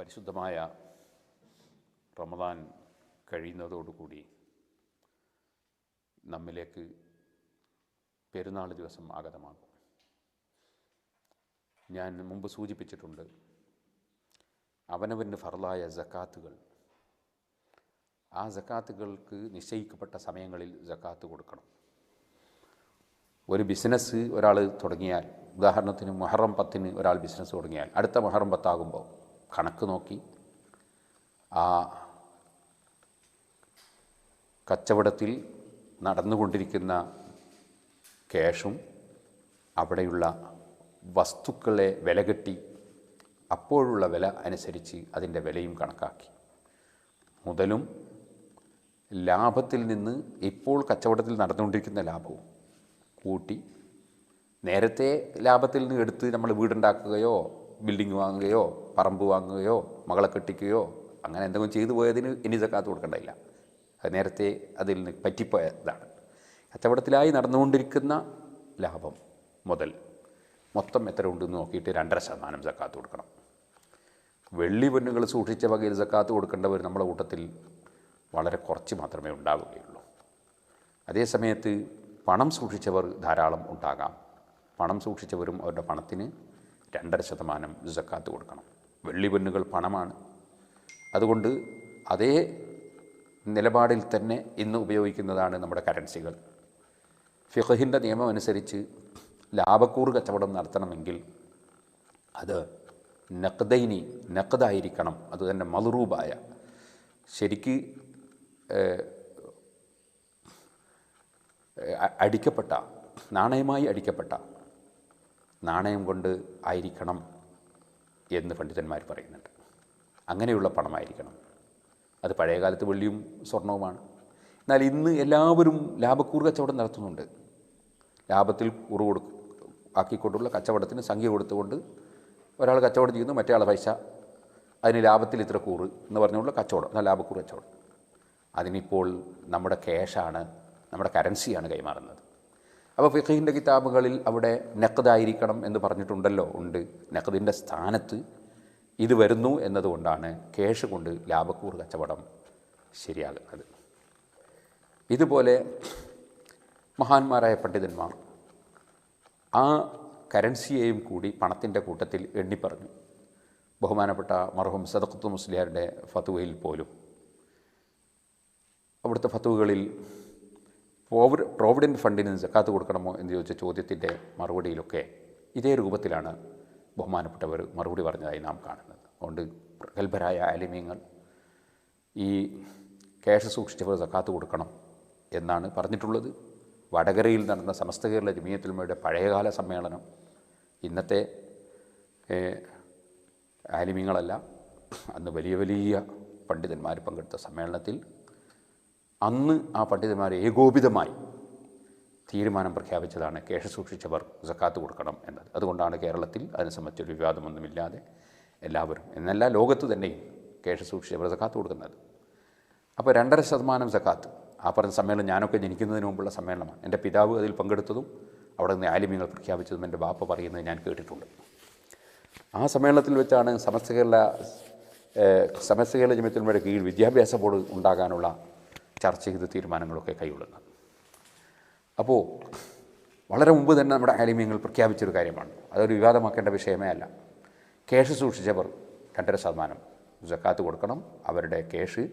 പരിശുദ്ധമായ റമദാൻ കഴിയുന്നതോടുകൂടി നമ്മിലേക്ക് പെരുന്നാൾ ദിവസം ആഗതമാകും. ഞാൻ മുമ്പ് സൂചിപ്പിച്ചിട്ടുണ്ട് അവനവന് ഫറലായ ജക്കാത്തുകൾ ആ ജക്കാത്തുകൾക്ക് നിശ്ചയിക്കപ്പെട്ട സമയങ്ങളിൽ ജക്കാത്ത് കൊടുക്കണം. ഒരു ബിസിനസ് ഒരാൾ തുടങ്ങിയാൽ ഉദാഹരണത്തിന് മുഹറം പത്തിന് ഒരാൾ ബിസിനസ് തുടങ്ങിയാൽ അടുത്ത മുഹറം പത്താകുമ്പോൾ കണക്ക് നോക്കി ആ കച്ചവടത്തിൽ നടന്നുകൊണ്ടിരിക്കുന്ന ക്യാഷും അവിടെയുള്ള വസ്തുക്കളെ വില കെട്ടി അപ്പോഴുള്ള വില അനുസരിച്ച് അതിന്റെ വിലയും കണക്കാക്കി. മുതലും ലാഭത്തിൽ നിന്ന് ഇപ്പോൾ കച്ചവടത്തിൽ നടന്നുകൊണ്ടിരിക്കുന്ന ലാഭവും കൂട്ടി നേരത്തെ ലാഭത്തിൽ നിന്ന് എടുത്ത് നമ്മൾ വീടുണ്ടാക്കുകയോ ബിൽഡിംഗ് വാങ്ങുകയോ പറമ്പ് വാങ്ങുകയോ മകളെ കെട്ടിക്കുകയോ അങ്ങനെ എന്തെങ്കിലും ചെയ്തു പോയതിന് ഇനി സക്കാത്ത് കൊടുക്കേണ്ടതില്ല. അത് നേരത്തെ അതിൽ നിന്ന് പറ്റിപ്പോയതാണ്. കച്ചവടത്തിലായി നടന്നുകൊണ്ടിരിക്കുന്ന ലാഭം മുതൽ മൊത്തം എത്ര ഉണ്ടെന്ന് നോക്കിയിട്ട് രണ്ടര ശതമാനം സക്കാത്ത് കൊടുക്കണം. വെള്ളി പൊന്നുകൾ സൂക്ഷിച്ച വകയിൽ സക്കാത്ത് കൊടുക്കേണ്ടവർ നമ്മുടെ കൂട്ടത്തിൽ വളരെ കുറച്ച് മാത്രമേ ഉണ്ടാവുകയുള്ളൂ. അതേസമയത്ത് പണം സൂക്ഷിച്ചവർ ധാരാളം ഉണ്ടാകാം. പണം സൂക്ഷിച്ചവരും അവരുടെ പണത്തിന് രണ്ടര ശതമാനം ജക്കാത്ത് കൊടുക്കണം. വെള്ളി പൊന്നുകൾ പണമാണ്. അതുകൊണ്ട് അതേ നിലപാടിൽ തന്നെ ഇന്ന് ഉപയോഗിക്കുന്നതാണ് നമ്മുടെ കറൻസികൾ. ഫിഖഹിന്റെ നിയമം അനുസരിച്ച് ലാഭക്കൂറ് കച്ചവടം നടത്തണമെങ്കിൽ അത് നഖദൈനി നഖദായിരിക്കണം. അത് തന്നെ മലറൂബായ ശരിക്ക് അടിക്കപ്പെട്ട നാണയമായി അടിക്കപ്പെട്ട നാണയം കൊണ്ട് ആയിരിക്കണം എന്ന് പണ്ഡിതന്മാർ പറയുന്നുണ്ട്. അങ്ങനെയുള്ള പണമായിരിക്കണം. അത് പഴയകാലത്ത് വെള്ളിയും സ്വർണവുമാണ്. എന്നാൽ ഇന്ന് എല്ലാവരും ലാഭക്കൂറ് കച്ചവടം നടത്തുന്നുണ്ട്. ലാഭത്തിൽ കൂറ് കൊടു ആക്കിക്കൊണ്ടുള്ള കച്ചവടത്തിന് സംഖ്യ കൊടുത്തുകൊണ്ട് ഒരാൾ കച്ചവടം ചെയ്യുന്നു മറ്റേ ആൾ പൈസ അതിന് ലാഭത്തിൽ ഇത്ര കൂറ് എന്ന് പറഞ്ഞുള്ള കച്ചവടം എന്നാൽ ലാഭക്കൂറ് കച്ചവടം. അതിനിപ്പോൾ നമ്മുടെ ക്യാഷാണ് നമ്മുടെ കറൻസിയാണ് കൈമാറുന്നത്. അപ്പോൾ ഫിഖിന്റെ കിതാബുകളിൽ അവിടെ നഖദായിരിക്കണം എന്ന് പറഞ്ഞിട്ടുണ്ടല്ലോ. ഉണ്ട്. നഖദിന്റെ സ്ഥാനത്ത് ഇത് വരുന്നു എന്നതുകൊണ്ടാണ് കേഷ് കൊണ്ട് ലാഭക്കൂർ കച്ചവടം ശരിയാകുന്നത്. ഇതുപോലെ മഹാന്മാരായ പണ്ഡിതന്മാർ ആ കറൻസിയെയും കൂടി പണത്തിന്റെ കൂട്ടത്തിൽ എണ്ണിപ്പറഞ്ഞു. ബഹുമാനപ്പെട്ട മർഹും സദഖത്ത് മുസ്ലിയാരുടെ ഫത്തുവയിൽ പോലും. അവിടുത്തെ ഫത്തുവകളിൽ പ്രോവിഡ് പ്രോവിഡന്റ് ഫണ്ടിന് ജക്കാത്ത് കൊടുക്കണമോ എന്ന് ചോദിച്ച ചോദ്യത്തിന്റെ മറുപടിയിലൊക്കെ ഇതേ രൂപത്തിലാണ് ബഹുമാനപ്പെട്ടവർ മറുപടി പറഞ്ഞതായി നാം കാണുന്നത്. അതുകൊണ്ട് പ്രഗത്ഭരായ ആലിമ്യങ്ങൾ ഈ ക്യാഷ് സൂക്ഷിച്ചവർ സക്കാത്ത് കൊടുക്കണം എന്നാണ് പറഞ്ഞിട്ടുള്ളത്. വടകരയിൽ നടന്ന സമസ്ത കേരള ജമിയത്തുൽമയുടെ പഴയകാല സമ്മേളനം ഇന്നത്തെ ആലിമ്യങ്ങളല്ല അന്ന് വലിയ വലിയ പണ്ഡിതന്മാർ പങ്കെടുത്ത സമ്മേളനത്തിൽ അന്ന് ആ പണ്ഡിതന്മാർ ഏകോപിതമായി തീരുമാനം പ്രഖ്യാപിച്ചതാണ് കേഷ് സൂക്ഷിച്ചവർ സക്കാത്ത് കൊടുക്കണം എന്നത്. അതുകൊണ്ടാണ് കേരളത്തിൽ അതിനെ സംബന്ധിച്ചൊരു വിവാദമൊന്നുമില്ലാതെ എല്ലാവരും എന്നല്ല ലോകത്ത് തന്നെയും കേഷ് സൂക്ഷിച്ചവർ സക്കാത്ത് കൊടുക്കുന്നത്. അപ്പോൾ രണ്ടര ശതമാനം സക്കാത്ത്. ആ പറഞ്ഞ സമ്മേളനം ഞാനൊക്കെ ജനിക്കുന്നതിന് മുമ്പുള്ള സമ്മേളനമാണ്. എന്റെ പിതാവ് അതിൽ പങ്കെടുത്തതും അവിടെ നിന്ന് ആലിമ്യങ്ങൾ പ്രഖ്യാപിച്ചതും എന്റെ ബാപ്പ പറയുന്നത് ഞാൻ കേട്ടിട്ടുണ്ട്. ആ സമ്മേളനത്തിൽ വെച്ചാണ് സമസ്ത കേരള സമസ്ത കേരള കീഴിൽ വിദ്യാഭ്യാസ ബോർഡ് ഉണ്ടാകാനുള്ള ചർച്ച ചെയ്ത് തീരുമാനങ്ങളൊക്കെ കൈകൊള്ളുന്നത് അപ്പോൾ വളരെ മുമ്പ് തന്നെ നമ്മുടെ ആലിമ്യങ്ങൾ പ്രഖ്യാപിച്ചൊരു കാര്യമാണ്. അതൊരു വിവാദമാക്കേണ്ട വിഷയമേ അല്ല. കേഷ് സൂക്ഷിച്ചവർ രണ്ടര ശതമാനം ജക്കാത്ത് കൊടുക്കണം. അവരുടെ കേഷ്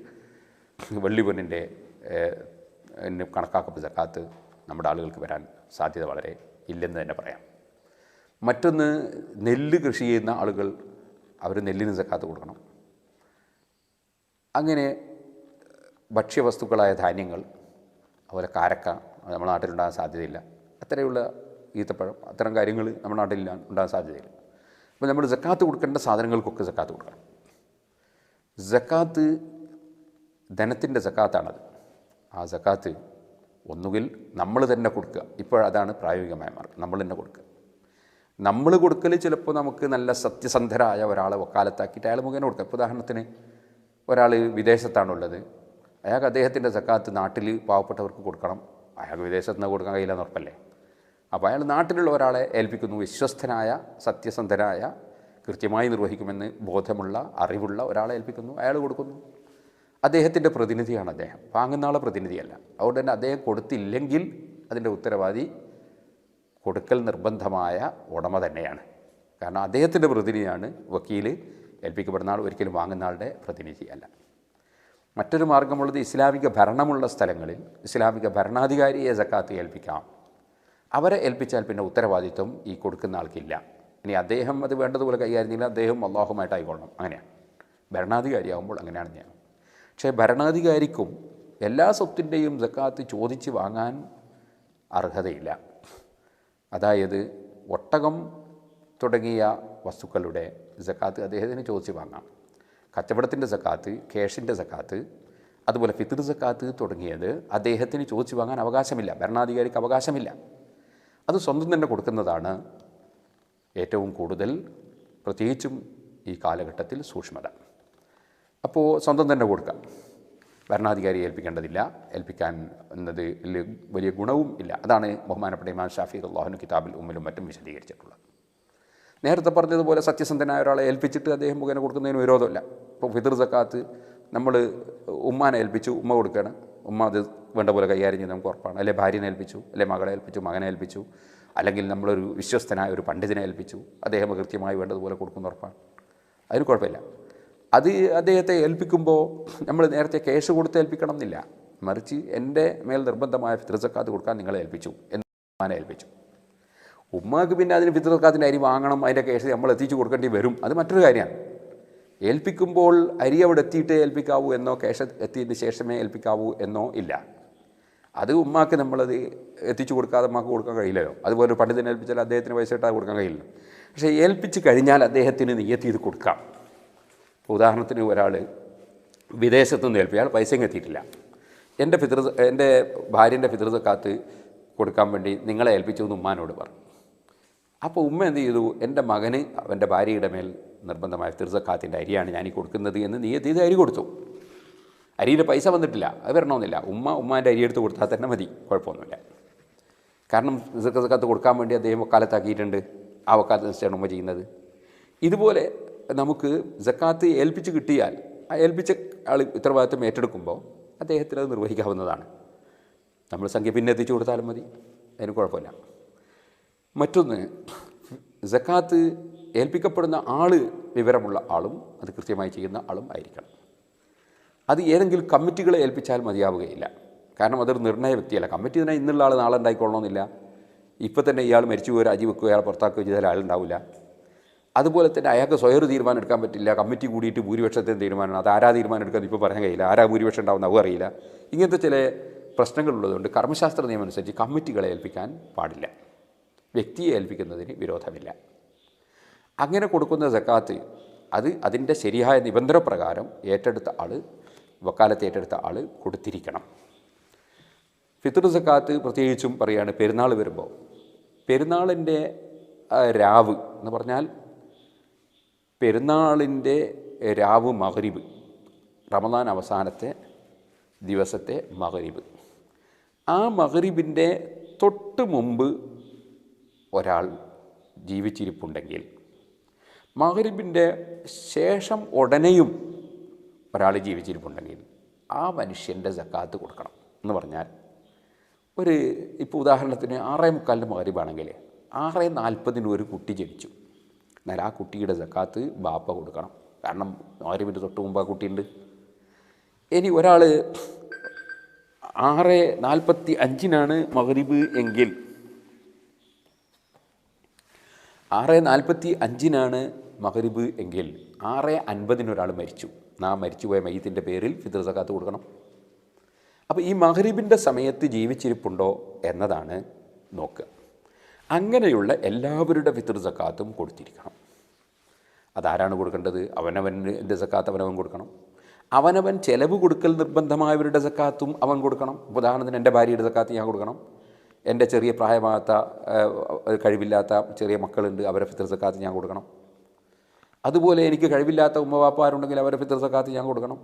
വെള്ളിപൊന്നിന്റെ കണക്കാക്കപ്പെട്ട ജക്കാത്ത് നമ്മുടെ ആളുകൾക്ക് വരാൻ സാധ്യത വളരെ ഇല്ലെന്ന് തന്നെ പറയാം. മറ്റൊന്ന് നെല്ല് കൃഷി ചെയ്യുന്ന ആളുകൾ അവർ നെല്ലിന് ജക്കാത്ത് കൊടുക്കണം. അങ്ങനെ ഭക്ഷ്യവസ്തുക്കളായ ധാന്യങ്ങൾ അതുപോലെ കാരക്ക നമ്മുടെ നാട്ടിലുണ്ടാകാൻ സാധ്യതയില്ല. അത്രയുള്ള ഈത്തപ്പഴം അത്തരം കാര്യങ്ങൾ നമ്മുടെ നാട്ടിൽ ഉണ്ടാകാൻ സാധ്യതയില്ല. അപ്പോൾ നമ്മൾ ജക്കാത്ത് കൊടുക്കേണ്ട സാധനങ്ങൾക്കൊക്കെ ജക്കാത്ത് കൊടുക്കണം. ജക്കാത്ത് ധനത്തിന്റെ ജക്കാത്താണത് ആ ജക്കാത്ത് ഒന്നുകിൽ നമ്മൾ തന്നെ കൊടുക്കുക. ഇപ്പോഴതാണ് പ്രായോഗികമായ മാർഗം. നമ്മൾ തന്നെ കൊടുക്കുക. നമ്മൾ കൊടുക്കൽ ചിലപ്പോൾ നമുക്ക് നല്ല സത്യസന്ധരായ ഒരാളെ വക്കാലത്താക്കിയിട്ട് അയാൾ മുഖേന കൊടുക്കുക. ഇപ്പോൾ ഉദാഹരണത്തിന് ഒരാൾ വിദേശത്താണുള്ളത്. അയാൾക്ക് അദ്ദേഹത്തിന്റെ സക്കാത്ത് നാട്ടിൽ പാവപ്പെട്ടവർക്ക് കൊടുക്കണം. അയാൾക്ക് വിദേശത്ത് നിന്ന് കൊടുക്കാൻ കഴിയില്ലെന്ന് ഉറപ്പല്ലേ? അപ്പോൾ അയാൾ നാട്ടിലുള്ള ഒരാളെ ഏൽപ്പിക്കുന്നു. വിശ്വസ്തനായ സത്യസന്ധനായ കൃത്യമായി നിർവഹിക്കുമെന്ന് ബോധമുള്ള അറിവുള്ള ഒരാളെ ഏൽപ്പിക്കുന്നു. അയാൾ കൊടുക്കുന്നു. അദ്ദേഹത്തിന്റെ പ്രതിനിധിയാണ് അദ്ദേഹം. വാങ്ങുന്ന ആളെ പ്രതിനിധിയല്ല. അതുകൊണ്ട് തന്നെ അദ്ദേഹം കൊടുത്തില്ലെങ്കിൽ അതിന്റെ ഉത്തരവാദി കൊടുക്കൽ നിർബന്ധമായ ഉടമ തന്നെയാണ്. കാരണം അദ്ദേഹത്തിന്റെ പ്രതിനിധിയാണ് വക്കീൽ ഏൽപ്പിക്കപ്പെടുന്ന ആൾ ഒരിക്കലും വാങ്ങുന്ന ആളുടെ പ്രതിനിധിയല്ല. മറ്റൊരു മാർഗമുള്ളത് ഇസ്ലാമിക ഭരണമുള്ള സ്ഥലങ്ങളിൽ ഇസ്ലാമിക ഭരണാധികാരിയെ സക്കാത്ത് ഏൽപ്പിക്കാം. അവരെ ഏൽപ്പിച്ചാൽ പിന്നെ ഉത്തരവാദിത്വം ഈ കൊടുക്കുന്ന ആൾക്കില്ല. ഇനി അദ്ദേഹം അത് വേണ്ടതുപോലെ കൈകാര്യം അദ്ദേഹം അള്ളാഹുമായിട്ടായിക്കൊള്ളണം അങ്ങനെയാണ് ഭരണാധികാരിയാകുമ്പോൾ അങ്ങനെയാണ് ഞാൻ പക്ഷേ ഭരണാധികാരിക്കും എല്ലാ സ്വത്തിന്റെയും സക്കാത്ത് ചോദിച്ച് വാങ്ങാൻ അർഹതയില്ല. അതായത് ഒട്ടകം തുടങ്ങിയ വസ്തുക്കളുടെ സക്കാത്ത് അദ്ദേഹത്തിന് ചോദിച്ച് വാങ്ങാം. കച്ചവടത്തിന്റെ സക്കാത്ത് കേഷിന്റെ സക്കാത്ത് അതുപോലെ ഫിത്തർ സക്കാത്ത് തുടങ്ങിയത് അദ്ദേഹത്തിന് ചോദിച്ചു വാങ്ങാൻ അവകാശമില്ല ഭരണാധികാരിക്ക് അവകാശമില്ല. അത് സ്വന്തം തന്നെ കൊടുക്കുന്നതാണ് ഏറ്റവും കൂടുതൽ പ്രത്യേകിച്ചും ഈ കാലഘട്ടത്തിൽ സൂക്ഷ്മത. അപ്പോൾ സ്വന്തം തന്നെ കൊടുക്കാം. ഭരണാധികാരിയെ ഏൽപ്പിക്കേണ്ടതില്ല ഏൽപ്പിക്കാൻ എന്നത് വലിയ ഗുണവും ഇല്ല. അതാണ് ബഹുമാനപ്പെട്ട ഇമാൻ ഷാഫി അള്ളാഹുനു കിതാബിൽ ഉമ്മിലും മറ്റും വിശദീകരിച്ചിട്ടുള്ളത്. നേരത്തെ പറഞ്ഞതുപോലെ സത്യസന്ധനായ ഒരാളെ ഏൽപ്പിച്ചിട്ട് അദ്ദേഹം മുഖേന കൊടുക്കുന്നതിന് വിരോധമില്ല. ഇപ്പോൾ ഫിതർ സക്കാത്ത് നമ്മൾ ഉമ്മാനെ ഏൽപ്പിച്ചു ഉമ്മ കൊടുക്കുകയാണ്. ഉമ്മ അത് വേണ്ട പോലെ കൈകാര്യം ചെയ്ത് നമുക്ക് ഉറപ്പാണ്. അല്ലെ ഭാര്യനെ ഏൽപ്പിച്ചു അല്ലെ മകളെ ഏൽപ്പിച്ചു മകനെ ഏൽപ്പിച്ചു അല്ലെങ്കിൽ നമ്മളൊരു വിശ്വസ്തനായ ഒരു പണ്ഡിതനെ ഏൽപ്പിച്ചു അദ്ദേഹം കൃത്യമായി വേണ്ടതുപോലെ കൊടുക്കുന്ന ഉറപ്പാണ്. അതിന് കുഴപ്പമില്ല. അത് അദ്ദേഹത്തെ ഏൽപ്പിക്കുമ്പോൾ നമ്മൾ നേരത്തെ കേസ് കൊടുത്ത് ഏൽപ്പിക്കണം എന്നില്ല. മറിച്ച് എന്റെ മേൽ നിർബന്ധമായ ഫിത്രസക്കാത്ത് കൊടുക്കാൻ നിങ്ങളെ ഏൽപ്പിച്ചു എന്ന് ഉമ്മാനെ ഏൽപ്പിച്ചു. ഉമ്മക്ക് പിന്നെ അതിന് ഫിത്രസക്കാത്തിന്റെ അരി വാങ്ങണം അതിന്റെ കേസ് നമ്മൾ എത്തിച്ചു കൊടുക്കേണ്ടി വരും. അത് മറ്റൊരു കാര്യമാണ്. ഏൽപ്പിക്കുമ്പോൾ അരി അവിടെ എത്തിയിട്ടേ ഏൽപ്പിക്കാവൂ എന്നോ കേശ എത്തിയതിന് ശേഷമേ ഏൽപ്പിക്കാവൂ എന്നോ ഇല്ല. അത് ഉമ്മാക്ക് നമ്മളത് എത്തിച്ചു കൊടുക്കാതെ ഉമ്മാക്ക് കൊടുക്കാൻ കഴിയില്ലല്ലോ. അതുപോലെ ഒരു പണ്ഡിതനെ ഏൽപ്പിച്ചാൽ അദ്ദേഹത്തിന് പൈസ ഇട്ടാൽ കൊടുക്കാൻ കഴിയില്ല പക്ഷേ ഏൽപ്പിച്ച് കഴിഞ്ഞാൽ അദ്ദേഹത്തിന് നിയത്തി ഇത് കൊടുക്കാം. ഉദാഹരണത്തിന് ഒരാൾ വിദേശത്തുനിന്ന് നിന്ന് ഏൽപ്പിച്ച അയാൾ പൈസയും എത്തിയിട്ടില്ല എന്റെ പിതൃ എന്റെ ഭാര്യന്റെ പിതൃതക്കാത്ത് കൊടുക്കാൻ വേണ്ടി നിങ്ങളെ ഏൽപ്പിച്ചു എന്ന് ഉമ്മാനോട് പറഞ്ഞു. അപ്പോൾ ഉമ്മ എന്ത് ചെയ്തു? എന്റെ മകന് അവന്റെ ഭാര്യയുടെ മേൽ നിർബന്ധമായ ഫിതൃസക്കാത്തിന്റെ അരിയാണ് ഞാൻ ഈ കൊടുക്കുന്നത് എന്ന് നീയത്തി ഇത് അരി കൊടുത്തു. അരിയുടെ പൈസ വന്നിട്ടില്ല അത് വരണമെന്നില്ല. ഉമ്മ ഉമ്മാന്റെ അരി എടുത്ത് കൊടുത്താൽ തന്നെ മതി കുഴപ്പമൊന്നുമില്ല. കാരണം സക്കാത്ത് കൊടുക്കാൻ വേണ്ടി അദ്ദേഹം വക്കാലത്താക്കിയിട്ടുണ്ട് ആ വക്കാലത്ത് നിശ്ചയമാണ് ഉമ്മ ചെയ്യുന്നത്. ഇതുപോലെ നമുക്ക് ജക്കാത്ത് ഏൽപ്പിച്ച് കിട്ടിയാൽ ആ ഏൽപ്പിച്ച ആൾ ഉത്തരവാദിത്വം ഏറ്റെടുക്കുമ്പോൾ അദ്ദേഹത്തിന് അത് നിർവഹിക്കാവുന്നതാണ്. നമ്മൾ സംഖ്യ പിന്നെ എത്തിച്ചു കൊടുത്താലും മതി അതിന് കുഴപ്പമില്ല. മറ്റൊന്ന് സക്കാത്ത് ഏൽപ്പിക്കപ്പെടുന്ന ആൾ വിവരമുള്ള ആളും അത് കൃത്യമായി ചെയ്യുന്ന ആളും ആയിരിക്കണം. അത് ഏതെങ്കിലും കമ്മിറ്റികളെ ഏൽപ്പിച്ചാൽ മതിയാവുകയില്ല. കാരണം അതൊരു നിർണയ വ്യക്തിയല്ല. കമ്മിറ്റി തന്നെ ഇന്നുള്ള ആൾ നാളെ ഉണ്ടായിക്കൊള്ളണമെന്നില്ല ഇപ്പം തന്നെ ഇയാൾ മരിച്ചു പോയി രാജി വെക്കുകയോ അയാൾ പുറത്താക്കുകയോ ചെയ്താൽ ആളുണ്ടാവില്ല അതുപോലെ തന്നെ അയാൾക്ക് സ്വയം തീരുമാനം എടുക്കാൻ പറ്റില്ല. കമ്മിറ്റി കൂടിയിട്ട് ഭൂരിപക്ഷത്തെ തീരുമാനമാണ്? അത് ആരാ തീരുമാനം എടുക്കുന്നത്? ഇപ്പോൾ പറയാൻ കഴിയില്ല. ആരാ ഭൂരിപക്ഷം ഉണ്ടാവുന്ന അവ അറിയില്ല. ഇങ്ങനത്തെ ചില പ്രശ്നങ്ങളുള്ളതുകൊണ്ട് കർമ്മശാസ്ത്ര നിയമം അനുസരിച്ച് കമ്മിറ്റികളെ ഏൽപ്പിക്കാൻ പാടില്ല. വ്യക്തിയെ ഏൽപ്പിക്കുന്നതിന് വിരോധമില്ല. അങ്ങനെ കൊടുക്കുന്ന സക്കാത്ത് അത് അതിന്റെ ശരിയായ നിബന്ധന പ്രകാരം ഏറ്റെടുത്ത ആൾ വക്കാലത്ത് ഏറ്റെടുത്ത ആൾ കൊടുത്തിരിക്കണം. ഫിത്തർ സക്കാത്ത് പ്രത്യേകിച്ചും പറയുകയാണ് പെരുന്നാൾ വരുമ്പോൾ. പെരുന്നാളിന്റെ രാവ് എന്ന് പറഞ്ഞാൽ പെരുന്നാളിന്റെ രാവ് മകരിബ് റമദാൻ അവസാനത്തെ ദിവസത്തെ മകരിബ് ആ മകരിബിന്റെ തൊട്ട് മുമ്പ് ഒരാൾ ജീവിച്ചിരിപ്പുണ്ടെങ്കിൽ മകരിബിന്റെ ശേഷം ഉടനെയും ഒരാൾ ജീവിച്ചിരിപ്പുണ്ടെങ്കിൽ ആ മനുഷ്യന്റെ ജക്കാത്ത് കൊടുക്കണം എന്ന് പറഞ്ഞാൽ ഒരു ഇപ്പോൾ ഉദാഹരണത്തിന് ആറേ മുക്കാലിന്റെ മകരിബാണെങ്കിൽ ആറ് നാൽപ്പതിന് ഒരു കുട്ടി ജനിച്ചു. എന്നാൽ ആ കുട്ടിയുടെ ജക്കാത്ത് ബാപ്പ കൊടുക്കണം. കാരണം മകരിബിന്റെ തൊട്ട് മുമ്പ് ആ കുട്ടിയുണ്ട്. ഇനി ഒരാൾ ആറ് നാൽപ്പത്തി അഞ്ചിനാണ് മകരിബ് എങ്കിൽ ആറ് നാൽപ്പത്തി അഞ്ചിനാണ് മകരിബ് എങ്കിൽ ആറ് അൻപതിനൊരാൾ മരിച്ചു. നാ മരിച്ചുപോയ മയ്യത്തിന്റെ പേരിൽ ഫിത്തർ സക്കാത്ത് കൊടുക്കണം. അപ്പോൾ ഈ മഹരീബിന്റെ സമയത്ത് ജീവിച്ചിരിപ്പുണ്ടോ എന്നതാണ് നോക്കുക അങ്ങനെയുള്ള എല്ലാവരുടെ ഫിത്തർ സക്കാത്തും കൊടുത്തിരിക്കണം. അതാരാണ് കൊടുക്കേണ്ടത്? അവനവന്റെ സക്കാത്ത് അവനവൻ കൊടുക്കണം. അവനവൻ ചെലവ് കൊടുക്കൽ നിർബന്ധമായവരുടെ സക്കാത്തും അവൻ കൊടുക്കണം. ഉദാഹരണത്തിന് എന്റെ ഭാര്യയുടെ സക്കാത്ത് ഞാൻ കൊടുക്കണം. എന്റെ ചെറിയ പ്രായമാകാത്ത കഴിവില്ലാത്ത ചെറിയ മക്കളുണ്ട് അവരെ ഫിത്തർ സക്കാത്ത് ഞാൻ കൊടുക്കണം. അതുപോലെ എനിക്ക് കഴിവില്ലാത്ത ഉമ്മവാപ്പാരുണ്ടെങ്കിൽ അവരെ ഫിത്തർ സക്കാത്ത് ഞാൻ കൊടുക്കണം.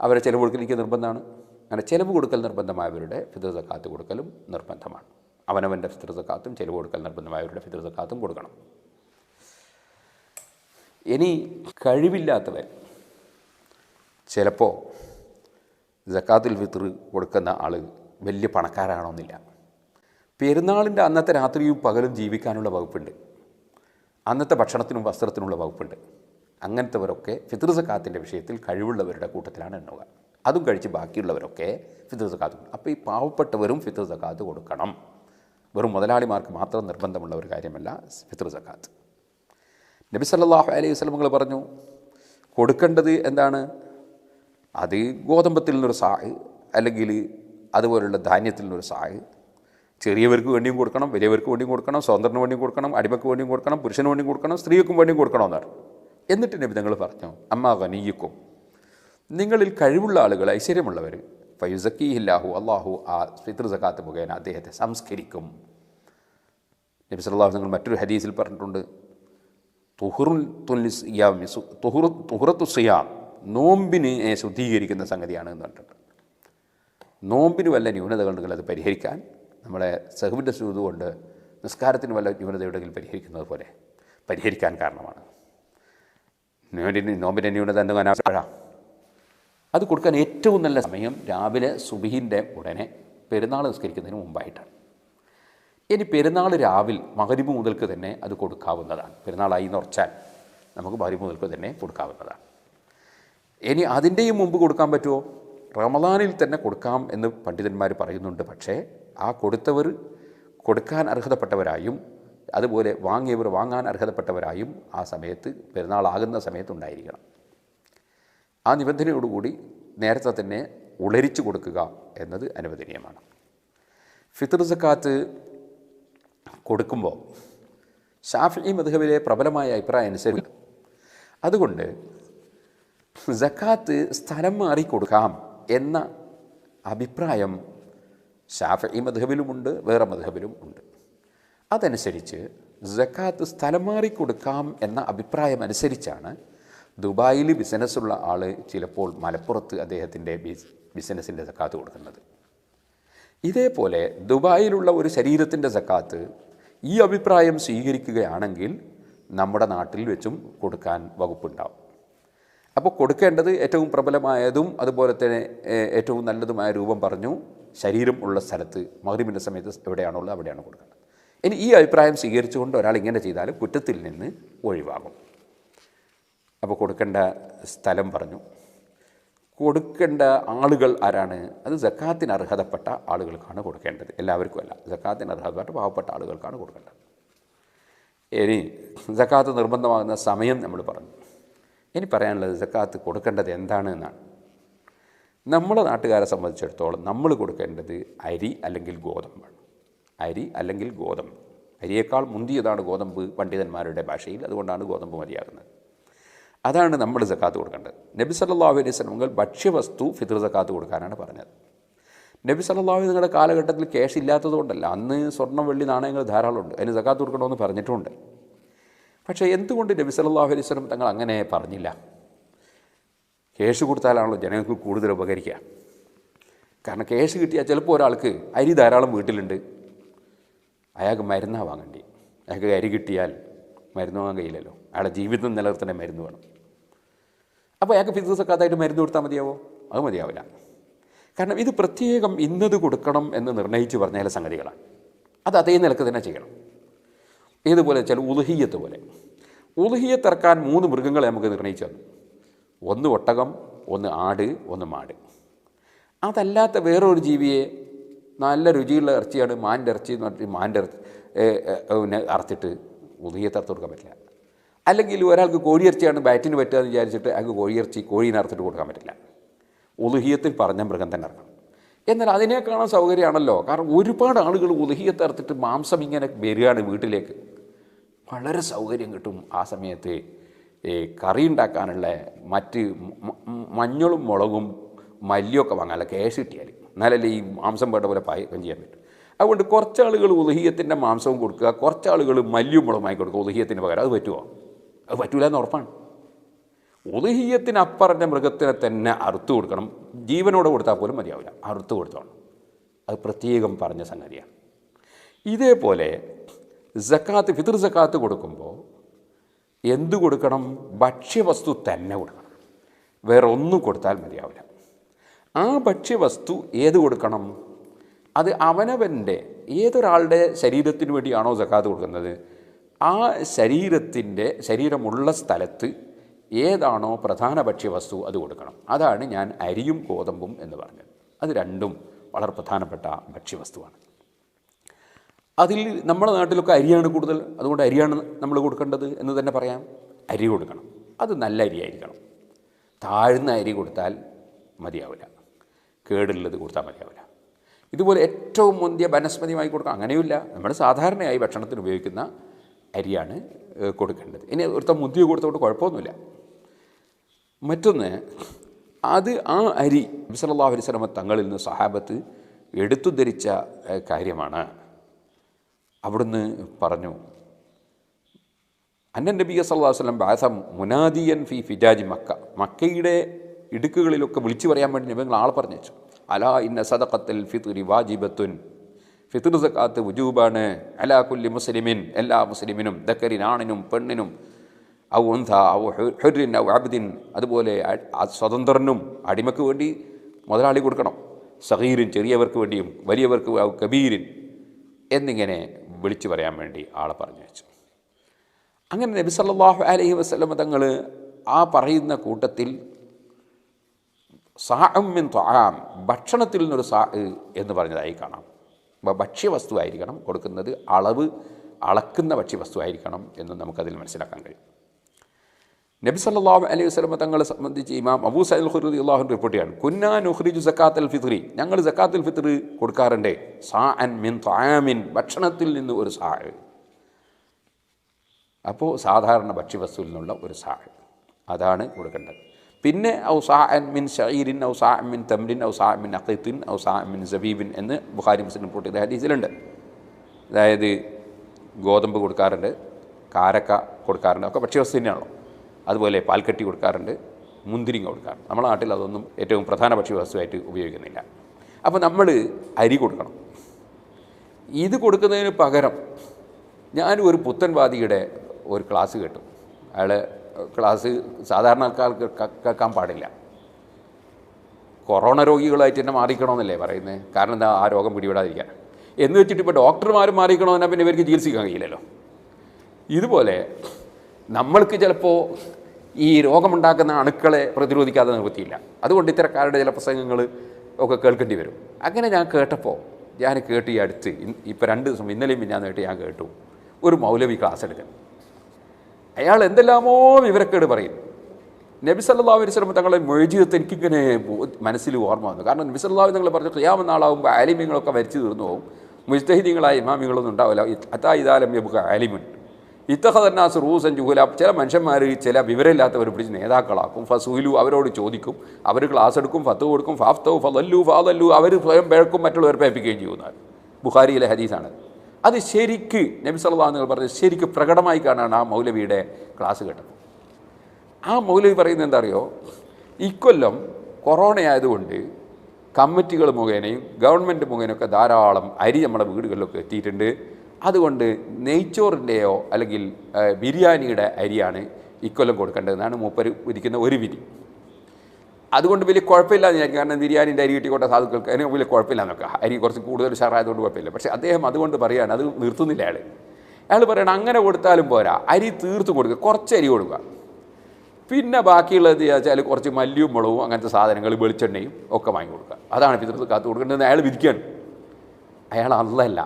അവരെ ചിലവ് കൊടുക്കൽ എനിക്ക് നിർബന്ധമാണ്. അങ്ങനെ ചിലവ് കൊടുക്കൽ നിർബന്ധമായവരുടെ ഫിത്തർ സക്കാത്ത് കൊടുക്കലും നിർബന്ധമാണ്. അവനവന്റെ ഫിത്തർ സക്കാത്തും ചിലവ് കൊടുക്കൽ നിർബന്ധമായവരുടെ ഫിത്തർ സക്കാത്തും കൊടുക്കണം. ഇനി കഴിവില്ലാത്തവൻ ചിലപ്പോൾ ജക്കാത്തുൽ ഫിത്ർ കൊടുക്കുന്ന ആൾ വലിയ പണക്കാരാണോന്നില്ല. പെരുന്നാളിന്റെ അന്നത്തെ രാത്രിയും പകലും ജീവിക്കാനുള്ള വകുപ്പുണ്ട്. അന്നത്തെ ഭക്ഷണത്തിനും വസ്ത്രത്തിനുള്ള വകുപ്പുണ്ട്. അങ്ങനത്തെവരൊക്കെ ഫിത്ർ വിഷയത്തിൽ കഴിവുള്ളവരുടെ കൂട്ടത്തിലാണ് എണ്ണുക. അതും കഴിച്ച് ബാക്കിയുള്ളവരൊക്കെ ഫിത്ർ അപ്പോൾ ഈ പാവപ്പെട്ടവരും ഫിത്ർ കൊടുക്കണം. വെറും മുതലാളിമാർക്ക് മാത്രം നിർബന്ധമുള്ള ഒരു കാര്യമല്ല ഫിത്ർ നബി സല്ലാഹു അലൈഹി വസ്ലമുകൾ പറഞ്ഞു കൊടുക്കേണ്ടത് എന്താണ്? അത് ഗോതമ്പത്തിൽ നിന്നൊരു സാഹ് അല്ലെങ്കിൽ അതുപോലുള്ള ധാന്യത്തിൽ നിന്നൊരു സാഹ് ചെറിയവർക്ക് വേണ്ടിയും കൊടുക്കണം വലിയവർക്ക് വേണ്ടിയും കൊടുക്കണം സ്വതന്ത്രന് വേണ്ടിയും കൊടുക്കണം അടിമക്ക് വേണ്ടിയും കൊടുക്കണം പുരുഷന് വേണ്ടിയും കൊടുക്കണം സ്ത്രീക്കും വേണ്ടിയും കൊടുക്കണമെന്നാണ് എന്നിട്ട് നബി തങ്ങൾ പറഞ്ഞു അമ്മ ഖനീയക്കും നിങ്ങളിൽ കഴിവുള്ള ആളുകൾ ഐശ്വര്യമുള്ളവർ ഫയുസക്കിഹില്ലാഹു അള്ളാഹു ആ ഫിത്ര സക്കാത്ത് മുഖേന അദ്ദേഹത്തെ സംസ്കരിക്കും. നബി സല്ലല്ലാഹു നിങ്ങൾ മറ്റൊരു ഹദീസിൽ പറഞ്ഞിട്ടുണ്ട് തുഹുറുൽ തുല്ലിയാമി തുഹുറു തുഹുറത്തു സിയാം നോമ്പിനെ ശുദ്ധീകരിക്കുന്ന സംഗതിയാണ് എന്ന് പറഞ്ഞിട്ടുണ്ട്. നോമ്പിന് വല്ല ന്യൂനതകളുണ്ടെങ്കിൽ അത് പരിഹരിക്കാൻ നമ്മളെ സഹുവിന്റെ സൂത് കൊണ്ട് നിസ്കാരത്തിന് വല്ല ന്യൂനതയുണ്ടെങ്കിൽ പരിഹരിക്കുന്നത് പോലെ പരിഹരിക്കാൻ കാരണമാണ്. നോമ്പിന്റെ ന്യൂനത എന്തെങ്കിലും അനാവശ്യപ്പെടാം അത് കൊടുക്കാൻ ഏറ്റവും നല്ല സമയം രാവിലെ സുബിഹിന്റെ ഉടനെ പെരുന്നാൾ നിസ്കരിക്കുന്നതിന് മുമ്പായിട്ടാണ്. ഇനി പെരുന്നാൾ രാവിൽ മകരിബ് മുതൽക്ക് തന്നെ അത് കൊടുക്കാവുന്നതാണ്. പെരുന്നാളായി എന്ന് ഉറച്ചാൽ നമുക്ക് മകരിബ് മുതൽക്ക് തന്നെ കൊടുക്കാവുന്നതാണ്. ഇനി അതിന്റെയും മുമ്പ് കൊടുക്കാൻ പറ്റുമോ? റമദാനിൽ തന്നെ കൊടുക്കാം എന്ന് പണ്ഡിതന്മാർ പറയുന്നുണ്ട്. പക്ഷേ ആ കൊടുത്തവർ കൊടുക്കാൻ അർഹതപ്പെട്ടവരായും അതുപോലെ വാങ്ങിയവർ വാങ്ങാൻ അർഹതപ്പെട്ടവരായും ആ സമയത്ത് പെരുന്നാളാകുന്ന സമയത്ത് ഉണ്ടായിരിക്കണം. ആ നിബന്ധനയോടുകൂടി നേരത്തെ തന്നെ ഉളരിച്ചു കൊടുക്കുക എന്നത് അനുവദനീയമാണ്. ഫിത്തർ സക്കാത്ത് കൊടുക്കുമ്പോൾ ഷാഫി മധുഹബിലെ പ്രബലമായ അഭിപ്രായം അനുസരിച്ച് അതുകൊണ്ട് സക്കാത്ത് സ്ഥലം മാറി കൊടുക്കാം എന്ന അഭിപ്രായം ഷാഫി മധുബിലുമുണ്ട് വേറെ മധുബിലും ഉണ്ട്. അതനുസരിച്ച് ജക്കാത്ത് സ്ഥലം മാറി കൊടുക്കാം എന്ന അഭിപ്രായം അനുസരിച്ചാണ് ദുബായിൽ ബിസിനസ്സുള്ള ആൾ ചിലപ്പോൾ മലപ്പുറത്ത് അദ്ദേഹത്തിന്റെ ബിസ് ബിസിനസ്സിന്റെ സക്കാത്ത് കൊടുക്കുന്നത്. ഇതേപോലെ ദുബായിലുള്ള ഒരു ശരീരത്തിന്റെ സക്കാത്ത് ഈ അഭിപ്രായം സ്വീകരിക്കുകയാണെങ്കിൽ നമ്മുടെ നാട്ടിൽ വെച്ചും കൊടുക്കാൻ വകുപ്പുണ്ടാവും. അപ്പോൾ കൊടുക്കേണ്ടത് ഏറ്റവും പ്രബലമായതും അതുപോലെ തന്നെ ഏറ്റവും നല്ലതുമായ രൂപം പറഞ്ഞു ശരീരം ഉള്ള സ്ഥലത്ത് മകരീബിന്റെ സമയത്ത് എവിടെയാണോ ഉള്ളത് അവിടെയാണ് കൊടുക്കേണ്ടത്. ഇനി ഈ അഭിപ്രായം സ്വീകരിച്ചുകൊണ്ട് ഒരാൾ ഇങ്ങനെ ചെയ്താൽ കുറ്റത്തിൽ നിന്ന് ഒഴിവാകും. അപ്പോൾ കൊടുക്കേണ്ട സ്ഥലം പറഞ്ഞു. കൊടുക്കേണ്ട ആളുകൾ ആരാണ്? അത് ജക്കാത്തിന് അർഹതപ്പെട്ട ആളുകൾക്കാണ് കൊടുക്കേണ്ടത്. എല്ലാവർക്കും അല്ല ജക്കാത്തിന് അർഹതപ്പെട്ട പാവപ്പെട്ട ആളുകൾക്കാണ് കൊടുക്കേണ്ടത്. ഇനി ജക്കാത്ത് നിർബന്ധമാകുന്ന സമയം നമ്മൾ പറഞ്ഞു. ഇനി പറയാനുള്ളത് ജക്കാത്ത് കൊടുക്കേണ്ടത് എന്താണ് എന്നാണ്. നമ്മളെ നാട്ടുകാരെ സംബന്ധിച്ചിടത്തോളം നമ്മൾ കൊടുക്കേണ്ടത് അരി അല്ലെങ്കിൽ ഗോതമ്പ് അരി അല്ലെങ്കിൽ ഗോതമ്പ്. അരിയേക്കാൾ മുന്തിയതാണ് ഗോതമ്പ് പണ്ഡിതന്മാരുടെ ഭാഷയിൽ. അതുകൊണ്ടാണ് ഗോതമ്പ് മതിയാകുന്നത്. അതാണ് നമ്മൾ സക്കാത്ത് കൊടുക്കേണ്ടത്. നബി സല്ലല്ലാഹു അലൈഹി വസല്ലം ഭക്ഷ്യവസ്തു ഫിത്ർ സക്കാത്ത് കൊടുക്കാനാണ് പറഞ്ഞത്. നബി അലൈഹി നിങ്ങളുടെ കാലഘട്ടത്തിൽ ക്യാഷ് ഇല്ലാത്തതുകൊണ്ടല്ല അന്ന് സ്വർണം വെള്ളി നാണയങ്ങൾ ധാരാളമുണ്ട്. അതിന് സക്കാത്ത് കൊടുക്കണമെന്ന് പറഞ്ഞിട്ടുമുണ്ട്. പക്ഷേ എന്തുകൊണ്ട് നബി സല്ലല്ലാഹു അലൈഹി സ്വലം തങ്ങൾ അങ്ങനെ പറഞ്ഞില്ല? ക്യാഷ് കൊടുത്താലാണല്ലോ ജനങ്ങൾക്ക് കൂടുതൽ ഉപകരിക്കുക. കാരണം ക്യാഷ് കിട്ടിയാൽ ചിലപ്പോൾ ഒരാൾക്ക് അരി ധാരാളം വീട്ടിലുണ്ട്. അയാൾക്ക് മരുന്നാണ് വാങ്ങേണ്ടി. അയാൾക്ക് അരി കിട്ടിയാൽ മരുന്ന് വാങ്ങാൻ കഴിയില്ലല്ലോ. അയാളുടെ ജീവിതം നിലനിർത്തേണ്ട മരുന്ന് വേണം. അപ്പോൾ അയാൾക്ക് ഫിസ് സക്കാത്തായിട്ട് മരുന്ന് കൊടുത്താൽ മതിയാവോ? അത് മതിയാവില്ല. കാരണം ഇത് പ്രത്യേകം ഇന്നത് കൊടുക്കണം എന്ന് നിർണയിച്ച് പറഞ്ഞ ചില സംഗതികളാണ്. അത് അതേ നിലയ്ക്ക് തന്നെ ചെയ്യണം. ഇതുപോലെ വെച്ചാൽ ഉലഹീയത്ത് പോലെ. ഉലഹീയത്തിറക്കാൻ മൂന്ന് മൃഗങ്ങളെ നമുക്ക് നിർണയിച്ചു തന്നു. ഒന്ന് ഒട്ടകം ഒന്ന് ആട് ഒന്ന് മാട്. അതല്ലാത്ത വേറൊരു ജീവിയെ നല്ല രുചിയുള്ള ഇറച്ചിയാണ് മാന്റെ ഇറച്ചി എന്ന് പറഞ്ഞിട്ട് മാന്റെ പിന്നെ അറുത്തിട്ട് ഉദയ തറത്ത് കൊടുക്കാൻ പറ്റില്ല. അല്ലെങ്കിൽ ഒരാൾക്ക് കോഴിയിറച്ചിയാണ് ബാറ്റിന് പറ്റുക എന്ന് വിചാരിച്ചിട്ട് അയാൾക്ക് കോഴിയിറച്ചി കോഴീനെ അറുത്തിട്ട് കൊടുക്കാൻ പറ്റില്ല. ഉലുഹിയത്തിൽ പറഞ്ഞ മൃഗം തന്നെ ഇറക്കണം. എന്നാൽ അതിനെ കാണാൻ സൗകര്യമാണല്ലോ. കാരണം ഒരുപാട് ആളുകൾ ഉലുഹിയത്ത് അറുത്തിട്ട് മാംസം ഇങ്ങനെ വരികയാണ് വീട്ടിലേക്ക്. വളരെ സൗകര്യം കിട്ടും ആ സമയത്ത്. ഈ കറി ഉണ്ടാക്കാനുള്ള മറ്റ് മഞ്ഞളും മുളകും മല്ലിയൊക്കെ വാങ്ങാനുള്ള ക്യാഷ് കിട്ടിയാൽ എന്നാലല്ലേ ഈ മാംസം വേണ്ട പോലെ പാകം ചെയ്യാൻ പറ്റും. അതുകൊണ്ട് കുറച്ച് ആളുകൾ ഉദഹീയത്തിന്റെ മാംസവും കൊടുക്കുക കുറച്ച് ആളുകൾ മല്ലിയും മുളകുമായി കൊടുക്കുക ഉദഹീയത്തിന് പകരം. അത് പറ്റുമോ അത് പറ്റൂല എന്ന് ഉറപ്പാണ്. ഉദഹീയത്തിന് അപ്പറഞ്ഞ മൃഗത്തിനെ തന്നെ അറുത്തു കൊടുക്കണം. ജീവനോട് കൊടുത്താൽ പോലും മതിയാവില്ല. അറുത്ത് കൊടുത്തോണം. അത് പ്രത്യേകം പറഞ്ഞ സംഗതിയാണ്. ഇതേപോലെ സക്കാത്ത് ഫിത്ർ സക്കാത്ത് കൊടുക്കുമ്പോൾ എന്തു കൊടുക്കണം? ഭക്ഷ്യവസ്തു തന്നെ കൊടുക്കണം. വേറെ ഒന്നും കൊടുത്താൽ മതിയാവില്ല. ആ ഭക്ഷ്യവസ്തു ഏത് കൊടുക്കണം? അത് അവനവന്റെ ഏതൊരാളുടെ ശരീരത്തിന് വേണ്ടിയാണോ സക്കാത്ത് കൊടുക്കുന്നത്? ആ ശരീരത്തിന്റെ ശരീരമുള്ള സ്ഥലത്ത് ഏതാണോ പ്രധാന ഭക്ഷ്യവസ്തു അത് കൊടുക്കണം. അതാണ് ഞാൻ അരിയും ഗോതമ്പും എന്ന് പറഞ്ഞത്. അത് രണ്ടും വളരെ പ്രധാനപ്പെട്ട ഭക്ഷ്യവസ്തുവാണ്. അതിൽ നമ്മുടെ നാട്ടിലൊക്കെ അരിയാണ് കൂടുതൽ. അതുകൊണ്ട് അരിയാണ് നമ്മൾ കൊടുക്കേണ്ടത് എന്ന് തന്നെ പറയാം. അരി കൊടുക്കണം. അത് നല്ല അരി ആയിരിക്കണം താഴ്ന്ന അരി കൊടുത്താൽ മതിയാവില്ല. കേടുള്ളത് കൊടുത്താൽ മതിയാവില്ല. ഇതുപോലെ ഏറ്റവും മുന്തിയ വനസ്പതിയുമായി കൊടുക്കാം. അങ്ങനെയുമില്ല. നമ്മൾ സാധാരണയായി ഭക്ഷണത്തിന് ഉപയോഗിക്കുന്ന അരിയാണ് കൊടുക്കേണ്ടത്. ഇനി ഒരുത്തം മുന്തിയ കൊടുത്തോണ്ട് കുഴപ്പമൊന്നുമില്ല. മറ്റൊന്ന് അത് ആ അരി അലൈഹി അലൈവലമ തങ്ങളിൽ നിന്ന് സഹാബത്ത് എടുത്തു ധരിച്ച കാര്യമാണ്. അവിടുന്ന് പറഞ്ഞു അന്നൻ നബി സല്ലാ വല്ലം ബാസ മുനാദിയൻ ഫി ഫിജാജി മക്ക. മക്കയുടെ ഇടുക്കുകളിലൊക്കെ വിളിച്ചു പറയാൻ വേണ്ടി നബിങ്ങൾ ആൾ പറഞ്ഞു അലാ ഇന്ന സദക്കത്തിൽ ഫിത്രി വാജിബത്തുൻ. ഫിത്ർ സക്കാത്ത് വുജൂബാണ്. അലാ കുല്ലി മുസ്ലിമിൻ. എല്ലാ മുസ്ലിമിനും ദക്കരിനാണിനും പെണ്ണിനും ഔ ഉന്ത ഔ ഹെറിൻ ഔ അബ്ദിൻ അതുപോലെ സ്വതന്ത്രനും അടിമക്ക് വേണ്ടി മുതലാളി കൊടുക്കണം. സഹീരും ചെറിയവർക്ക് വേണ്ടിയും വലിയവർക്ക് കബീരിൻ എന്നിങ്ങനെ വിളിച്ചു പറയാൻ വേണ്ടി ആളെ പറഞ്ഞു വെച്ചു. അങ്ങനെ നബി സല്ലാഹു അലൈഹി വസ്ലമ തങ്ങൾ ആ പറയുന്ന കൂട്ടത്തിൽ സാഅം മിൻ ത്വആം ഭക്ഷണത്തിൽ നിന്നൊരു സാ എന്ന് പറഞ്ഞതായി കാണാം. അപ്പോൾ ഭക്ഷ്യവസ്തു ആയിരിക്കണം കൊടുക്കുന്നത് അളവ് അളക്കുന്ന ഭക്ഷ്യവസ്തു ആയിരിക്കണം എന്ന് നമുക്കതിൽ മനസ്സിലാക്കാൻ കഴിയും. നബി സല്ലല്ലാഹു അലൈഹി വസ്ലമ തങ്ങളെ സംബന്ധിച്ച് ഇമാം അബൂ സൈൽ ഖുറുദി അള്ളാഹു റിപ്പോർട്ട് ചെയ്യാണ്. കുന്നാ നുഖ്രിജു സക്കാത്തൽ ഫിത്രി. ഞങ്ങൾ സക്കാത്തുൽ ഫിത്രി കൊടുക്കാറുണ്ട്. സാ അൻ മിൻ താമിൻ ഭക്ഷണത്തിൽ നിന്ന് ഒരു സാ അപ്പോൾ സാധാരണ ഭക്ഷ്യവസ്തുവിൽ നിന്നുള്ള ഒരു സാ അതാണ് കൊടുക്കേണ്ടത്. പിന്നെ ഔ സാ അൻ മിൻ ഷീരിൻ ഔ സാ മിൻ തമ്രിൻ ഔ സാ മിൻ അഖീത്തിൻ ഔ സാ മിൻ സബീബിൻ എന്ന് ബുഹാരി മുസ്ലിം റിപ്പോർട്ട് ചെയ്ത ഹദീസിലുണ്ട്. അതായത് ഗോതമ്പ് കൊടുക്കാറുണ്ട് കാരക്ക കൊടുക്കാറുണ്ട് ഒക്കെ ഭക്ഷ്യവസ്തു തന്നെയാണല്ലോ. അതുപോലെ പാൽക്കട്ടി കൊടുക്കാറുണ്ട് മുന്തിരിങ്ങ കൊടുക്കാറുണ്ട്. നമ്മുടെ നാട്ടിൽ അതൊന്നും ഏറ്റവും പ്രധാന ഭക്ഷ്യവസ്തുവായിട്ട് ഉപയോഗിക്കുന്നില്ല. അപ്പോൾ നമ്മൾ അരി കൊടുക്കണം. ഇത് കൊടുക്കുന്നതിന് പകരം ഞാൻ ഒരു പുത്തൻവാദിയുടെ ഒരു ക്ലാസ് കേട്ടു. അയാൾ ക്ലാസ് സാധാരണ ആൾക്കാർക്ക് ക- കേൾക്കാൻ പാടില്ല. കൊറോണ രോഗികളായിട്ട് തന്നെ മാറിക്കണമെന്നല്ലേ പറയുന്നത് കാരണം എന്താ ആ രോഗം പിടിപെടാതിരിക്കാൻ. എന്ന് വെച്ചിട്ട് ഇപ്പോൾ ഡോക്ടർമാർ മാറിക്കണമെന്നാൽ പിന്നെ ഇവർക്ക് ചികിത്സിക്കാൻ കഴിയില്ലല്ലോ. ഇതുപോലെ നമ്മൾക്ക് ചിലപ്പോൾ ഈ രോഗമുണ്ടാക്കുന്ന അണുക്കളെ പ്രതിരോധിക്കാതെ നിവൃത്തിയില്ല അതുകൊണ്ട് ഇത്തരക്കാരുടെ ചില പ്രസംഗങ്ങൾ ഒക്കെ കേൾക്കേണ്ടി വരും. അങ്ങനെ ഞാൻ കേട്ടപ്പോൾ ഞാൻ കേട്ട് ഈ അടുത്ത് ഇപ്പോൾ രണ്ട് ദിവസം ഇന്നലെയും ഞാൻ ഞാൻ കേട്ടു. ഒരു മൗലവി ക്ലാസ് എടുക്കാൻ. അയാൾ എന്തെല്ലാമോ വിവരക്കേട് പറയും. നബി സല്ലല്ലാഹു അലൈഹി വസല്ലം തങ്ങളെ മൊഴിജീവിതത്തെ എനിക്കിങ്ങനെ മനസ്സിൽ ഓർമ്മ വന്നു. കാരണം നബി സല്ലല്ലാഹു തങ്ങൾ പറഞ്ഞു ക്രിയാമെന്ന ആളാകുമ്പോൾ ആലിമ്യങ്ങളൊക്കെ വരച്ചു തീർന്നു പോകും. മുജ്തഹിദികളായ ഇമാമികളൊന്നും ഉണ്ടാവില്ല. അതാ ഇതാലം യബുക ആലിമുൻ. ഇത്തഹദന്നാസ് റൂസൻ ജുഹുല ചില മനുഷ്യന്മാർ ചില വിവരമില്ലാത്തവർ പിടിച്ച് നേതാക്കളാക്കും. ഫസൂലു അവരോട് ചോദിക്കും. അവർ ക്ലാസ് എടുക്കും ഫത്ത് കൊടുക്കും. ഫാഫ്തോ ഫലല്ലു ഫാദല്ലു അവർ സ്വയം പിഴക്കും മറ്റുള്ളവർ പേപ്പിക്കുകയും ചെയ്യുന്നതാണ് ബുഹാരിയിലെ ഹദീസാണ് അത്. ശരിക്ക് നബി സല്ലല്ലാഹു അലൈഹി വസല്ലം പറഞ്ഞത് ശരിക്ക് പ്രകടമായി കാണാണ് ആ മൗലവിയുടെ ക്ലാസ് കേട്ടത്. ആ മൗലവി പറയുന്നത് എന്താ അറിയോ ഇക്കൊല്ലം കൊറോണ ആയതുകൊണ്ട് കമ്മിറ്റികൾ മുഖേനയും ഗവൺമെന്റ് മുഖേനയൊക്കെ ധാരാളം അരി നമ്മുടെ വീടുകളിലൊക്കെ എത്തിയിട്ടുണ്ട്. അതുകൊണ്ട് നെയ്ച്ചോറിന്റെയോ അല്ലെങ്കിൽ ബിരിയാണിയുടെ അരിയാണ് ഇക്കൊല്ലം കൊടുക്കേണ്ടതെന്നാണ് മൂപ്പർ ഇരിക്കുന്ന ഒരു വിധി. അതുകൊണ്ട് വലിയ കുഴപ്പമില്ല എന്ന് കാരണം ബിരിയാണിന്റെ അരി കിട്ടിക്കോട്ടെ സാധുക്കൾക്ക്. അതിന് വലിയ കുഴപ്പമില്ല എന്നൊക്കെ അരി കുറച്ച് കൂടുതൽ ഉഷാറായതുകൊണ്ട് കുഴപ്പമില്ല. പക്ഷേ അദ്ദേഹം അതുകൊണ്ട് പറയുകയാണ് അത് നിർത്തുന്നില്ല അയാൾ അയാൾ പറയണം അങ്ങനെ കൊടുത്താലും പോരാ. അരി തീർത്ത് കൊടുക്കുക കുറച്ച് അരി കൊടുക്കുക. പിന്നെ ബാക്കിയുള്ളത് വെച്ചാൽ കുറച്ച് മല്ലിയും മുളകും അങ്ങനത്തെ സാധനങ്ങൾ വെളിച്ചെണ്ണയും ഒക്കെ വാങ്ങി കൊടുക്കുക. അതാണ് പിതൃത്ത് കാത്തു കൊടുക്കേണ്ടത് അയാൾ വിധിക്കുകയാണ് അയാൾ അല്ലല്ല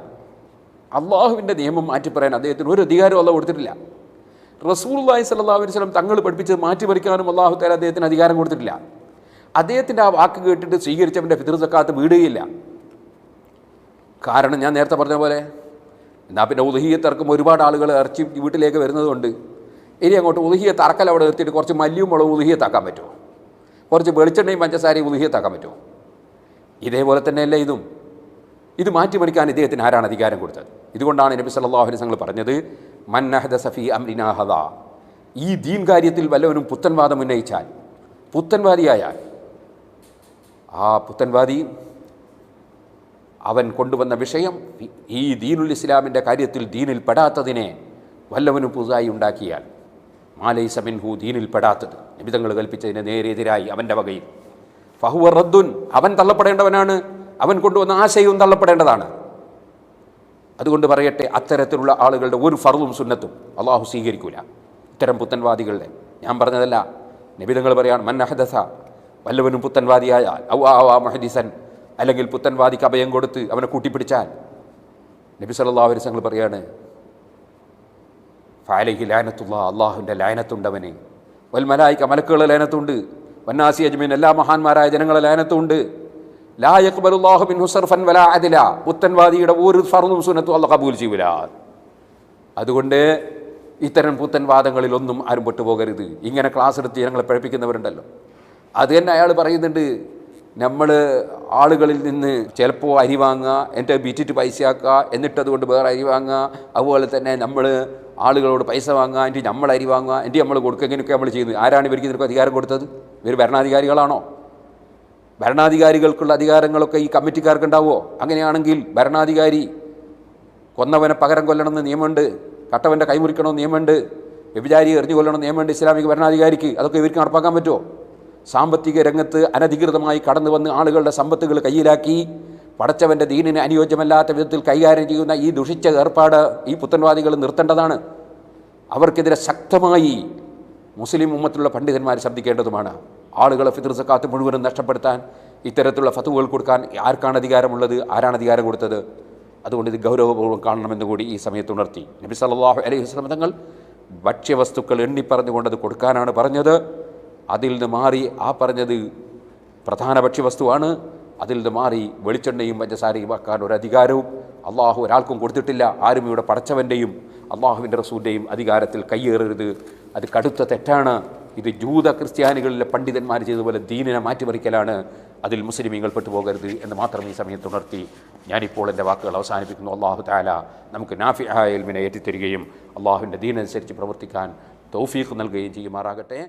അള്ളാഹുവിന്റെ നിയമം മാറ്റി പറയാൻ അദ്ദേഹത്തിന് ഒരു അധികാരവും അല്ല കൊടുത്തിട്ടില്ല. റസൂൽല്ലാഹി സല്ലല്ലാഹു അലൈഹി വസല്ലം തങ്ങൾ പഠിപ്പിച്ചത് മാറ്റി പറിക്കാനും അള്ളാഹു താല അദ്ദേഹത്തിന് അധികാരം കൊടുത്തിട്ടില്ല. അദ്ദേഹത്തിന്റെ ആ വാക്ക് കേട്ടിട്ട് സ്വീകരിച്ചവന്റെ പിതൃ സക്കാത്ത് വീടുകയില്ല. കാരണം ഞാൻ നേരത്തെ പറഞ്ഞ പോലെ എന്നാൽ പിന്നെ ഉദഹീയത്തിറക്കും ഒരുപാട് ആളുകൾ ഇറച്ചി വീട്ടിലേക്ക് വരുന്നതുകൊണ്ട് ഇനി അങ്ങോട്ട് ഉദഹീയത്ത് അറക്കൽ അവിടെ നിർത്തിയിട്ട് കുറച്ച് മല്ലിയും മുളകും ഉദഹീയത്താക്കാൻ പറ്റുമോ? കുറച്ച് വെളിച്ചെണ്ണയും പഞ്ചസാരയും ഉദഹീയത്താക്കാൻ പറ്റുമോ? ഇതേപോലെ തന്നെയല്ലേ ഇതും. ഇത് മാറ്റിമറിക്കാൻ ഇദ്ദേഹത്തിന് ആരാണ് അധികാരം കൊടുത്തത്? ഇതുകൊണ്ടാണ് നബി സല്ലാഹു അലൈഹി വസല്ലം പറഞ്ഞത് മന്നഹദ സഫി അംരിനാ ഹദ. ഈ ദീൻ കാര്യത്തിൽ വല്ലവനും പുത്തൻവാദം ഉന്നയിച്ചാൽ പുത്തൻവാദിയായാൽ ആ പുത്തൻവാദി അവൻ കൊണ്ടുവന്ന വിഷയം ഈ ദീനുൽ ഇസ്ലാമിന്റെ കാര്യത്തിൽ ദീനിൽ പെടാത്തതിനെ വല്ലവനും പുതുതായി ഉണ്ടാക്കിയാൽ മാലൈസ മിൻഹു ദീനിൽ പെടാത്തത്. നിബിതങ്ങൾ കൽപ്പിച്ചതിന് നേരെതിരായി അവന്റെ വകയിൽ. ഫഹുവർ റദ്ദുൻ അവൻ തള്ളപ്പെടേണ്ടവനാണ് അവൻ കൊണ്ടുവന്ന ആശയവും തള്ളപ്പെടേണ്ടതാണ്. അതുകൊണ്ട് പറയട്ടെ അത്തരത്തിലുള്ള ആളുകളുടെ ഒരു ഫറുതും സുന്നത്തും അള്ളാഹു സ്വീകരിക്കൂല. ഇത്തരം പുത്തൻവാദികളുടെ ഞാൻ പറഞ്ഞതല്ല നബിതങ്ങൾ പറയാണ് മന്നഹദസ വല്ലവനും പുത്തൻവാദിയായാൽ ഔ ആ അല്ലെങ്കിൽ പുത്തൻവാദിക്ക് അഭയം കൊടുത്ത് അവനെ കൂട്ടിപ്പിടിച്ചാൽ. നബി അലൈഹി വസല്ലം പറയാണ് ഫാലഹി ലാനത്തുള്ള അള്ളാഹുവിന്റെ ലാനത്തുണ്ടവന് വൽ മലായിക്ക മലക്കുകളെ ലാനത്തുണ്ട്. വന്നാസി അജ്മീൻ എല്ലാ മഹാന്മാരായ ജനങ്ങളെ ലാനത്തുണ്ട്. ലാ മിൻ വലാ പുത്തൻവാദിയുടെ ഒരു ഫർദും സുനത്തും അള്ളാഹ് കബൂൽ ചെയ്യൂല. അതുകൊണ്ട് ഇത്തരം പുത്തൻവാദങ്ങളിലൊന്നും ആരും പെട്ടുപോകരുത് ഇങ്ങനെ ക്ലാസ് എടുത്ത് ഞങ്ങളെ പഴപ്പിക്കുന്നവരുണ്ടല്ലോ അത് തന്നെ അയാൾ പറയുന്നുണ്ട് നമ്മൾ ആളുകളിൽ നിന്ന് ചിലപ്പോൾ അരി വാങ്ങുക എന്റെ ബിറ്റിട്ട് പൈസയാക്കുക എന്നിട്ട് അതുകൊണ്ട് വേറെ അരി വാങ്ങുക. അതുപോലെ തന്നെ നമ്മൾ ആളുകളോട് പൈസ വാങ്ങുക എന്റെ നമ്മൾ അരി വാങ്ങുക എന്റെ നമ്മൾ കൊടുക്കുക ഇങ്ങനെയൊക്കെ നമ്മൾ ചെയ്യുന്നത്. ആരാണ് ഇവർക്ക് ഇതിനൊക്കെ അധികാരം കൊടുത്തത്? ഇവർ ഭരണാധികാരികളാണോ? ഭരണാധികാരികൾക്കുള്ള അധികാരങ്ങളൊക്കെ ഈ കമ്മിറ്റിക്കാർക്ക് ഉണ്ടാവുമോ അങ്ങനെയാണെങ്കിൽ ഭരണാധികാരി കൊന്നവനെ പകരം കൊല്ലണമെന്ന് നിയമമുണ്ട് കട്ടവന്റെ കൈമുറിക്കണമെന്ന് നിയമമുണ്ട് വ്യഭിചാരി എറിഞ്ഞു കൊല്ലണമെന്ന് നിയമമുണ്ട് ഇസ്ലാമിക ഭരണാധികാരിക്ക്. അതൊക്കെ ഇവർക്ക് നടപ്പാക്കാൻ പറ്റുമോ? സാമ്പത്തിക രംഗത്ത് അനധികൃതമായി കടന്നു വന്ന് ആളുകളുടെ സമ്പത്തുകൾ കയ്യിലാക്കി പടച്ചവന്റെ ദീനിന് അനുയോജ്യമല്ലാത്ത വിധത്തിൽ കൈകാര്യം ചെയ്യുന്ന ഈ ദുഷിച്ച ഏർപ്പാട് ഈ പുത്തൻവാദികൾ നിർത്തേണ്ടതാണ്. അവർക്കെതിരെ ശക്തമായി മുസ്ലിം ഉമ്മത്തിലുള്ള പണ്ഡിതന്മാർ ശബ്ദിക്കേണ്ടതുമാണ്. ആളുകളെ ഫിത്ർ സക്കാത്ത് മുഴുവനും നഷ്ടപ്പെടുത്താൻ ഇത്തരത്തിലുള്ള ഫത്തുവകൾ കൊടുക്കാൻ ആർക്കാണ് അധികാരമുള്ളത്? ആരാണ് അധികാരം കൊടുത്തത്? അതുകൊണ്ട് ഇത് ഗൗരവപൂർവം കാണണമെന്ന് കൂടി ഈ സമയത്ത് ഉണർത്തി. നബി സല്ലാഹു അലൈഹി വസല്ലം തങ്ങൾ ഭക്ഷ്യവസ്തുക്കൾ എണ്ണിപ്പറഞ്ഞുകൊണ്ട് അത് കൊടുക്കാനാണ് പറഞ്ഞത്. അതിൽ നിന്ന് മാറി ആ പറഞ്ഞത് പ്രധാന ഭക്ഷ്യവസ്തുവാണ്. അതിൽ നിന്ന് മാറി വെളിച്ചെണ്ണയും പഞ്ചസാരയും ആക്കാൻ ഒരു അധികാരവും അള്ളാഹു ഒരാൾക്കും കൊടുത്തിട്ടില്ല. ആരും ഇവിടെ പടച്ചവന്റെയും അള്ളാഹുവിന്റെ റസൂന്റെയും അധികാരത്തിൽ കയ്യേറരുത് അത് കടുത്ത തെറ്റാണ്. ഇത് ജൂത ക്രിസ്ത്യാനികളിലെ പണ്ഡിതന്മാർ ചെയ്തതുപോലെ ദീനിനെ മാറ്റിമറിക്കലാണ് അതിൽ മുസ്ലിമീങ്ങൾ പെട്ടുപോകരുത് എന്ന് മാത്രം ഈ സമയത്ത് ഉണർത്തി ഞാനിപ്പോൾ എന്റെ വാക്കുകൾ അവസാനിപ്പിക്കുന്നു. അള്ളാഹു താല നമുക്ക് നാഫി ആയൽമിനെ ഏറ്റിത്തരികയും അള്ളാഹുവിന്റെ ദീനനുസരിച്ച് പ്രവർത്തിക്കാൻ തൗഫീഖ് നൽകുകയും ചെയ്യുമാറാകട്ടെ.